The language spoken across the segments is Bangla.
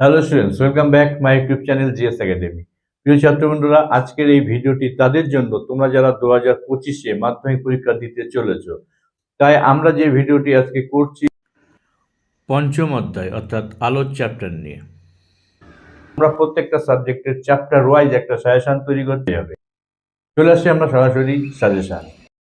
Hello students welcome back my YouTube channel GS Academy প্রিয় ছাত্রবন্ধুরা আজকের এই ভিডিওটি তাদের জন্য, তোমরা যারা দু হাজার পঁচিশে মাধ্যমিক পরীক্ষা দিতে চলেছ, তাই আমরা যে ভিডিওটি আজকে করছি, পঞ্চম অধ্যায়, অর্থাৎ আলোর চ্যাপ্টার নিয়ে। আমরা প্রত্যেকটা সাবজেক্টের চ্যাপ্টার ওয়াইজ একটা সাজেশন তৈরি করতে হবে। চলে আসছি আমরা সরাসরি সাজেশন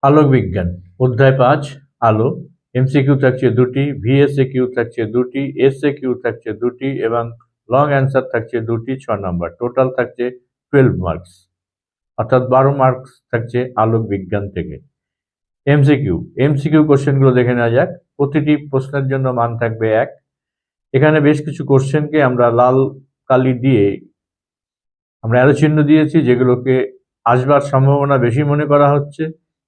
আলোক বিজ্ঞান অধ্যায় পাঁচ, আলো। এমসিকিউ থাকছে দুটি ভিএসএ কিউ থাকছে দুটি এসএ কিউ থাকছে দুটি এবং লং অ্যান্সার থাকছে দুটি, ছ নম্বর টোটাল থাকছে টুয়েলভ মার্কস অর্থাৎ বারো মার্কস থাকছে আলোক বিজ্ঞান থেকে। এমসিকিউ এমসিকিউ কোশ্চেনগুলো দেখে নেওয়া যাক। প্রতিটি প্রশ্নের জন্য মান থাকবে এক। এখানে বেশ কিছু কোশ্চেনকে আমরা লাল কালি দিয়ে আমরা অ্যারো চিহ্ন দিয়েছি, যেগুলোকে আসবার সম্ভাবনা বেশি মনে করা হচ্ছে।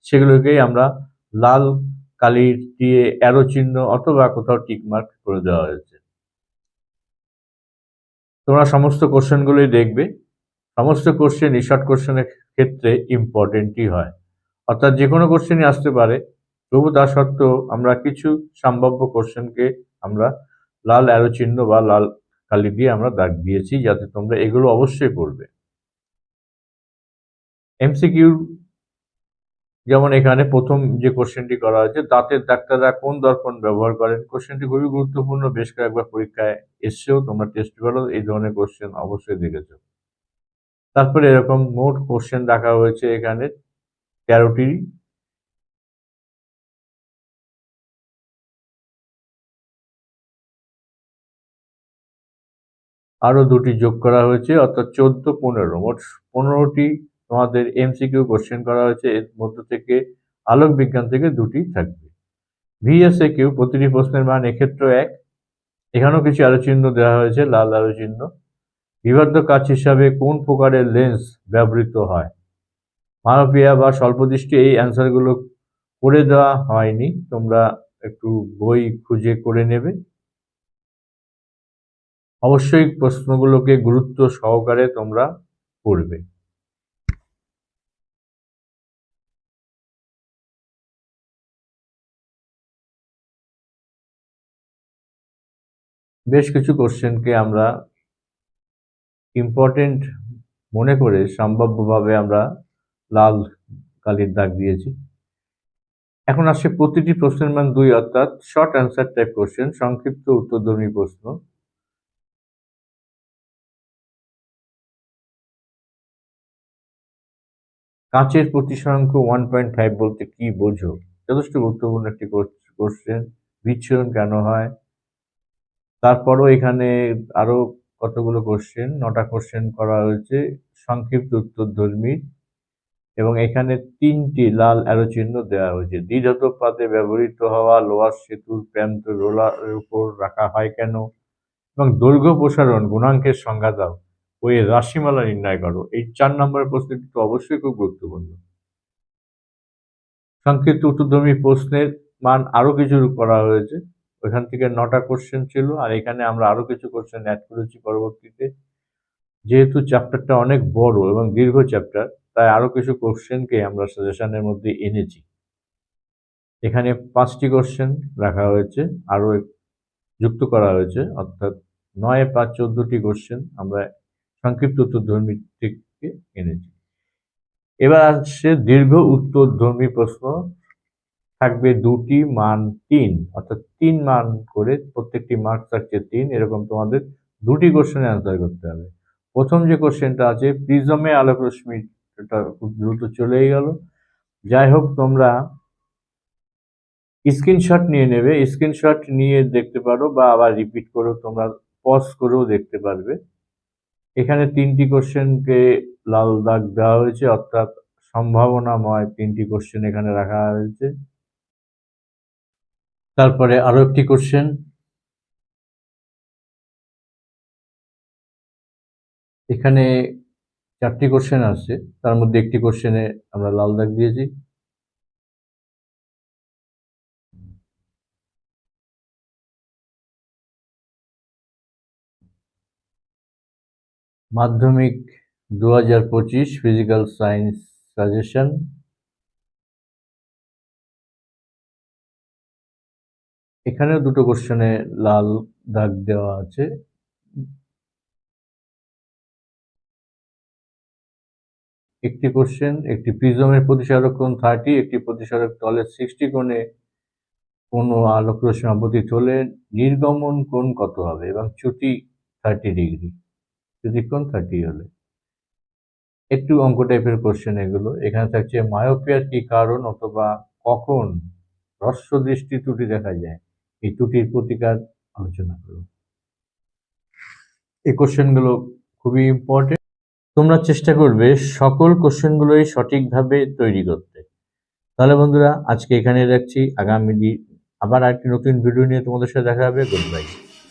সেগুলোকেই আমরা লাল কালি দিয়ে অ্যারো চিহ্ন অথবা কোথাও টিকমার্ক করে দেওয়া হয়েছে। তোমরা সমস্ত কোশ্চেনগুলোই দেখবে। সমস্ত কোশ্চেন শর্ট কোশ্চেনের ক্ষেত্রে ইম্পর্টেন্টই হয়। অর্থাৎ যে কোনো কোশ্চেনই আসতে পারে। তবু তা সত্ত্বেও আমরা কিছু সম্ভাব্য কোশ্চেনকে আমরা লাল অ্যারো চিহ্ন বা লাল কালি দিয়ে আমরা দাগ দিয়েছি যাতে তোমরা এগুলো অবশ্যই পড়বে। এমসিকিউ যেমন এখানে প্রথম যে কোশ্চেনটি করা হয়েছে, দাঁতের ডাক্তাররা কোন দর্পণ ব্যবহার করেন? কোশ্চেনটি খুবই গুরুত্বপূর্ণ, বেশ কয়েকবার পরীক্ষায় এসছেও, তোমরা টেস্ট করো, এই ধরনের কোশ্চেন অবশ্যই দেখেছ। তারপরে এরকম মোট কোশ্চেন রাখা হয়েছে এখানে, তেরোটি। আরও দুটি যোগ করা হয়েছে, অর্থাৎ চোদ্দ, পনেরো। মোট পনেরোটি তোমাদের এমসিকিউ কোশ্চেন করা হয়েছে, এর মধ্য থেকে আলোক বিজ্ঞান থেকে দুটি থাকবে। ভিএসএ কিউ প্রতিটি প্রশ্নের মান এক্ষেত্রেও এক। এখানেও কিছু আলো চিহ্ন দেওয়া হয়েছে, লাল আলো চিহ্ন। বিভাদ্য কাজ হিসাবে কোন প্রকারের লেন্স ব্যবহৃত হয়? মানবীয়া বা স্বল্পদৃষ্টি, এই অ্যান্সারগুলো করে দেওয়া হয়নি। তোমরা একটু বই খুঁজে করে নেবে। অবশ্যই প্রশ্নগুলোকে গুরুত্ব সহকারে তোমরা পড়বে। বেশ কিছু কোশ্চেনকে আমরা ইম্পর্টেন্ট মনে করে সম্ভাব্যভাবে আমরা লাল কালির দাগ দিয়েছি। এখন আসছে প্রতিটি প্রশ্নের মান দুই, অর্থাৎ শর্ট অ্যান্সার টাইপ কোশ্চেন সংক্ষিপ্ত উত্তরধর্মী প্রশ্ন। কাঁচের প্রতিসরাঙ্ক ওয়ান পয়েন্ট ফাইভ বলতে কি বোঝো? যথেষ্ট গুরুত্বপূর্ণ একটি কোশ্চেন বিচ্ছুরণ কেন হয়? তারপরও এখানে আরও কতগুলো কোশ্চেন নটা কোশ্চেন করা হয়েছে, সংক্ষিপ্ত উত্তরধর্মী এবং এখানে তিনটি লাল অ্যারো চিহ্ন দেওয়া হয়েছে। দ্বিধাত পাতে ব্যবহৃত হওয়া লোহার সেতুর প্যান্ত রোলারের উপর রাখা হয় কেন? এবং দৈর্ঘ্য প্রসারণ, গুণাঙ্কের সংজ্ঞা দাও। ওই রাশিমালা নির্ণয় করো। এই চার নম্বরের প্রশ্নটি তো অবশ্যই খুব গুরুত্বপূর্ণ। সংক্ষিপ্ত উত্তরধর্মী প্রশ্নের মান আরও কিছু করা হয়েছে। ওইখান থেকে নটা কোশ্চেন ছিল আর এখানে আমরা আরও কিছু কোশ্চেন অ্যাড করেছি পরবর্তীতে। যেহেতু চ্যাপ্টারটা অনেক বড় এবং দীর্ঘ চ্যাপ্টার তাই আরও কিছু কোশ্চেনকে আমরা সাজেশনের মধ্যে এনেছি। এখানে পাঁচটি কোশ্চেন রাখা হয়েছে, আরও যুক্ত করা হয়েছে। অর্থাৎ নয়, পাঁচ, চোদ্দটি কোশ্চেন আমরা সংক্ষিপ্ত উত্তরধর্মী থেকে এনেছি। এবার আসছে দীর্ঘ উত্তরধর্মী প্রশ্ন। থাকবে দুটি মান তিন, অর্থাৎ তিন মান করে প্রত্যেকটি মার্কস থাকছে তিন, এরকম তোমাদের দুটি কোশ্চেনে অ্যান্সার করতে হবে। প্রথম যে কোশ্চেনটা আছে প্রিজমে আলোক রশ্মি এটা খুব দ্রুত চলেই গেল। যাই হোক, তোমরা স্ক্রিনশট নিয়ে নেবে। স্ক্রিনশট নিয়ে দেখতে পারো বা আবার রিপিট করেও তোমরা পজ করেও দেখতে পারবে। এখানে তিনটি কোশ্চেনকে লাল দাগ দেওয়া হয়েছে, অর্থাৎ সম্ভাবনাময় তিনটি কোশ্চেন এখানে রাখা হয়েছে। তারপরে আরও একটি কোশ্চেন এখানে চারটি কোশ্চেন আছে, তার মধ্যে একটি কোশ্চেনে আমরা লাল দাগ দিয়েছি। মাধ্যমিক দু হাজার পঁচিশ ফিজিক্যাল সায়েন্স সাজেশন এখানেও দুটো কোশ্চেনে লাল দাগ দেওয়া আছে। একটি কোশ্চেন একটি প্রিজমের প্রতিসারক কোণ থার্টি একটি প্রতিসারক তলের সিক্সটি কোণে কোনো আলোক রসমাপতি চলে, নির্গমন কোণ কত হবে? এবং ছুটি থার্টি ডিগ্রি চ্যুতিকোণ থার্টি হলে। একটু অঙ্ক টাইপের কোশ্চেন এগুলো। এখানে থাকছে মায়োপিয়ার কি কারণ অথবা কখন? হ্রস্ব দৃষ্টি ত্রুটি দেখা যায়। এই ত্রুটির প্রতিকার আলোচনা করব। এই কোশ্চেনগুলো খুবই ইম্পর্টেন্ট তোমরা চেষ্টা করবে সকল কোশ্চেনগুলোই সঠিকভাবে তৈরি করতে। তাহলে বন্ধুরা, আজকে এখানে রাখছি। আগামী দিন আবার একটি নতুন ভিডিও নিয়ে তোমাদের সাথে দেখা হবে। Good bye